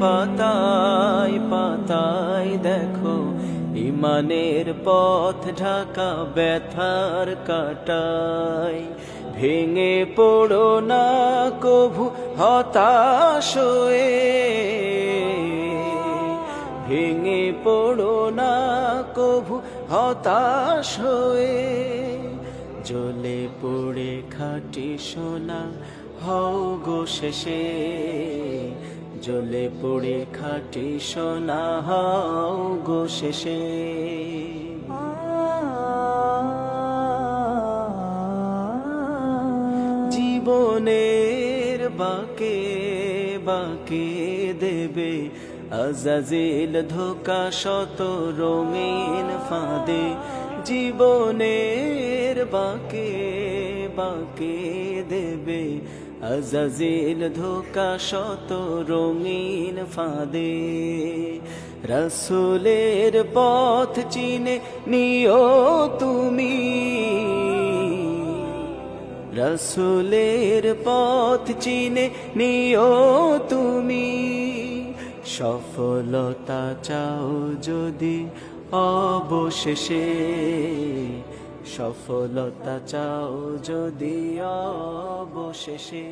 পাতায় পাতায় দেখো, ইমানের পথ ঢাকা ব্যথার কাটাই ভেঙে পড়ো না কভু হতাশ ভেঙে পড়ো না কভু হতাশ জ্বলে পড়ে খাটি সোনা, হও গো শেষে। জ্বলে পড়ে খাটি সোনা, হও গো শেষে। জীবনের বাকে বাকে দেবে আজাজিল ধোকা শত রঙিন ফাঁদে। জীবনের বাকে বাকে দেবে আজাজিল ধোকা শত রঙিন ফাঁদে। রসুলের পথ চিনে নিও তুমি। রসুলের পথ চিনে নিও তুমি। সফলতা চাও যদি অবশেষে। সফলতা চাও যদি অবশেষে।